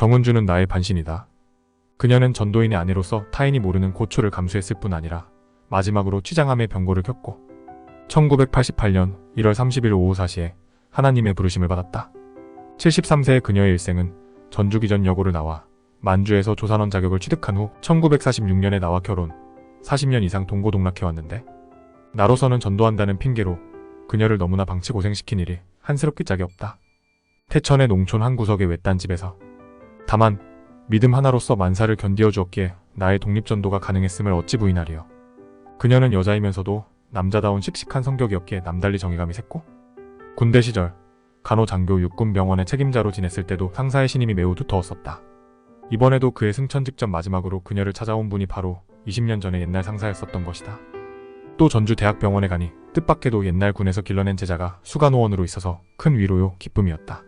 정은주는 나의 반신이다. 그녀는 전도인의 아내로서 타인이 모르는 고초를 감수했을 뿐 아니라 마지막으로 취장함의 병고를 겪고 1988년 1월 30일 오후 4시에 하나님의 부르심을 받았다. 73세의 그녀의 일생은 전주 기전 여고를 나와 만주에서 조산원 자격을 취득한 후 1946년에 나와 결혼, 40년 이상 동고동락해왔는데 나로서는 전도한다는 핑계로 그녀를 너무나 방치 고생시킨 일이 한스럽기 짝이 없다. 태천의 농촌 한 구석의 외딴 집에서 다만 믿음 하나로서 만사를 견디어 주었기에 나의 독립전도가 가능했음을 어찌 부인하리요. 그녀는 여자이면서도 남자다운 씩씩한 성격이었기에 남달리 정의감이 샜고 군대 시절 간호장교 육군병원의 책임자로 지냈을 때도 상사의 신임이 매우 두터웠었다. 이번에도 그의 승천 직전 마지막으로 그녀를 찾아온 분이 바로 20년 전의 옛날 상사였었던 것이다. 또 전주 대학병원에 가니 뜻밖에도 옛날 군에서 길러낸 제자가 수간호원으로 있어서 큰 위로요 기쁨이었다.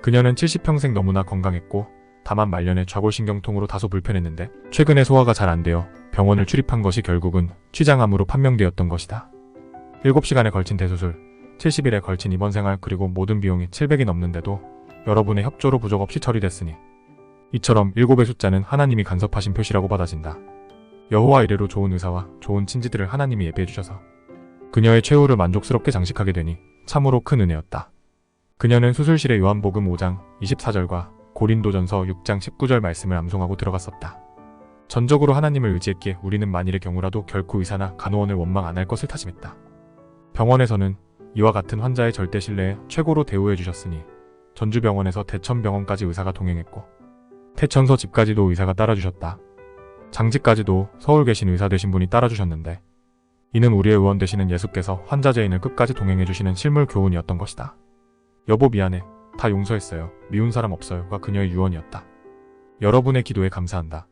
그녀는 70평생 너무나 건강했고 다만 말년에 좌골신경통으로 다소 불편했는데 최근에 소화가 잘 안 되어 병원을 출입한 것이 결국은 취장암으로 판명되었던 것이다. 7시간에 걸친 대수술, 70일에 걸친 입원 생활 그리고 모든 비용이 700이 넘는데도 여러분의 협조로 부족 없이 처리됐으니 이처럼 일곱의 숫자는 하나님이 간섭하신 표시라고 받아진다. 여호와 이래로 좋은 의사와 좋은 친지들을 하나님이 예배해 주셔서 그녀의 최후를 만족스럽게 장식하게 되니 참으로 큰 은혜였다. 그녀는 수술실에 요한복음 5장 24절과 고린도전서 6장 19절 말씀을 암송하고 들어갔었다. 전적으로 하나님을 의지했기에 우리는 만일의 경우라도 결코 의사나 간호원을 원망 안 할 것을 다짐했다. 병원에서는 이와 같은 환자의 절대 신뢰에 최고로 대우해 주셨으니 전주병원에서 대천병원까지 의사가 동행했고 태천서 집까지도 의사가 따라주셨다. 장지까지도 서울 계신 의사 되신 분이 따라주셨는데 이는 우리의 의원 되시는 예수께서 환자 죄인을 끝까지 동행해 주시는 실물 교훈이었던 것이다. 여보 미안해. 다 용서했어요. 미운 사람 없어요가 그녀의 유언이었다. 여러분의 기도에 감사한다.